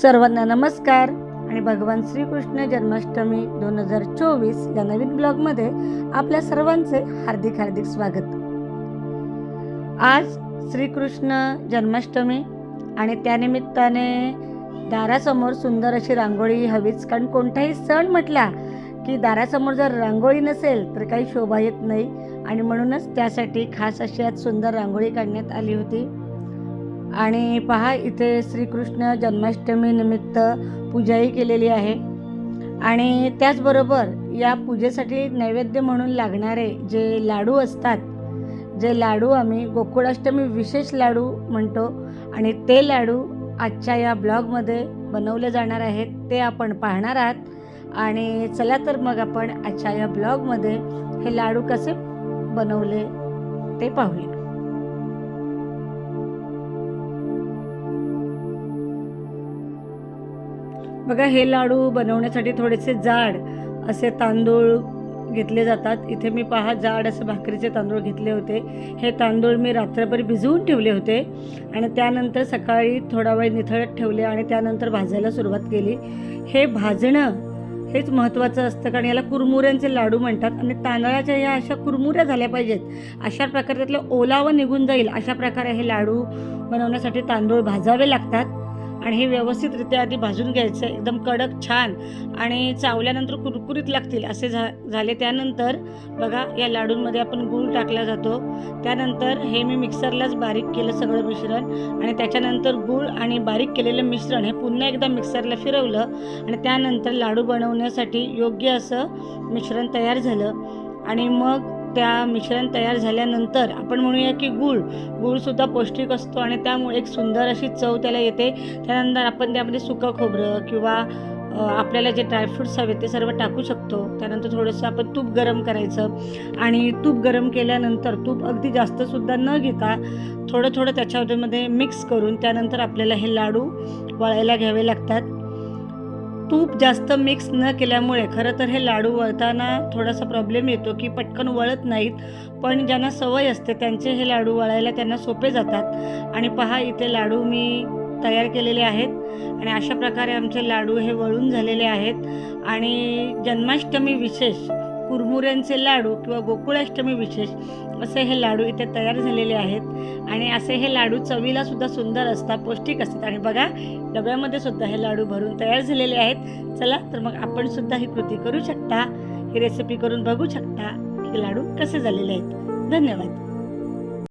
सर्वांना नमस्कार आणि भगवान श्रीकृष्ण जन्माष्टमी दोन हजार चोवीस या नवीन ब्लॉगमध्ये आपल्या सर्वांचे हार्दिक हार्दिक स्वागत. आज श्रीकृष्ण जन्माष्टमी आणि त्यानिमित्ताने दारासमोर सुंदर अशी रांगोळी हवीच. कारण कोणताही सण म्हटला की दारासमोर जर रांगोळी नसेल तर काही शोभा येत नाही. आणि म्हणूनच त्यासाठी खास अशी आज सुंदर रांगोळी काढण्यात आली होती. आणि पहा इथे श्रीकृष्ण जन्माष्टमीनिमित्त पूजाही केलेली आहे. आणि त्याचबरोबर या पूजेसाठी नैवेद्य म्हणून लागणारे जे लाडू असतात जे लाडू आम्ही गोकुळाष्टमी विशेष लाडू म्हणतो आणि ते लाडू आजच्या या ब्लॉगमध्ये बनवले जाणार आहेत ते आपण पाहणार आहात. आणि चला तर मग आपण आजच्या या ब्लॉगमध्ये हे लाडू कसे बनवले ते पाहूया. बघा हे लाडू बनवण्यासाठी थोडेसे जाड असे तांदूळ घेतले जातात. इथे मी पहा जाड असे भाकरीचे तांदूळ घेतले होते. हे तांदूळ मी रात्रभर भिजवून ठेवले होते आणि त्यानंतर सकाळी थोडा वेळ निथळत ठेवले आणि त्यानंतर भाजायला सुरुवात केली. हे भाजणं हेच महत्त्वाचं असतं कारण याला कुरमुऱ्यांचे लाडू म्हणतात आणि तांदळाच्या या अशा कुरमुऱ्या झाल्या पाहिजेत. अशा प्रकारे त्यातलं ओलावं निघून जाईल. अशा प्रकारे हे लाडू बनवण्यासाठी तांदूळ भाजावे लागतात. आणि हे व्यवस्थितरित्या आधी भाजून घ्यायचं. एकदम कडक छान आणि चावल्यानंतर कुरकुरीत लागतील असे झा झाले. त्यानंतर बघा या लाडूंमध्ये आपण गूळ टाकला जातो. त्यानंतर हे मी मिक्सरलाच बारीक केलं सगळं मिश्रण आणि त्याच्यानंतर गूळ आणि बारीक केलेलं मिश्रण हे पुन्हा एकदा मिक्सरला फिरवलं आणि त्यानंतर लाडू बनवण्यासाठी योग्य असं मिश्रण तयार झालं. आणि मग त्या मिश्रण तयार झाल्यानंतर आपण म्हणूया की गूळ. गूळसुद्धा पौष्टिक असतो आणि त्यामुळे एक सुंदर अशी चव त्याला येते. त्यानंतर आपण त्यामध्ये सुकं खोबरं किंवा आपल्याला जे ड्रायफ्रुट्स हवे ते सर्व टाकू शकतो. त्यानंतर थोडंसं आपण तूप गरम करायचं. आणि तूप गरम केल्यानंतर तूप अगदी जास्तसुद्धा न घेता थोडं थोडं त्याच्यामध्ये मिक्स करून त्यानंतर आपल्याला हे लाडू वळायला घ्यावे लागतात. तूप जास्त मिक्स न केल्यामुळे खरं तर हे लाडू वळताना थोडासा प्रॉब्लेम येतो की पटकन वळत नाहीत पण ज्यांना सवय असते त्यांचे हे लाडू वळायला त्यांना सोपे जातात. आणि पहा इथे लाडू मी तयार केलेले आहेत आणि अशा प्रकारे आमचे लाडू हे वळून झालेले आहेत. आणि जन्माष्टमी विशेष कुरमुऱ्यांचे लाडू किंवा गोकुळाष्टमी विशेष असे हे लाडू इथे तयार झालेले आहेत. आणि असे हे लाडू चवीला सुद्धा सुंदर असतात पौष्टिक असतात. आणि बघा डब्यामध्ये सुद्धा हे लाडू भरून तयार झालेले आहेत. चला तर मग आपण सुद्धा ही कृती करू शकता. ही रेसिपी करून बघू शकता हे लाडू कसे झालेले आहेत. धन्यवाद.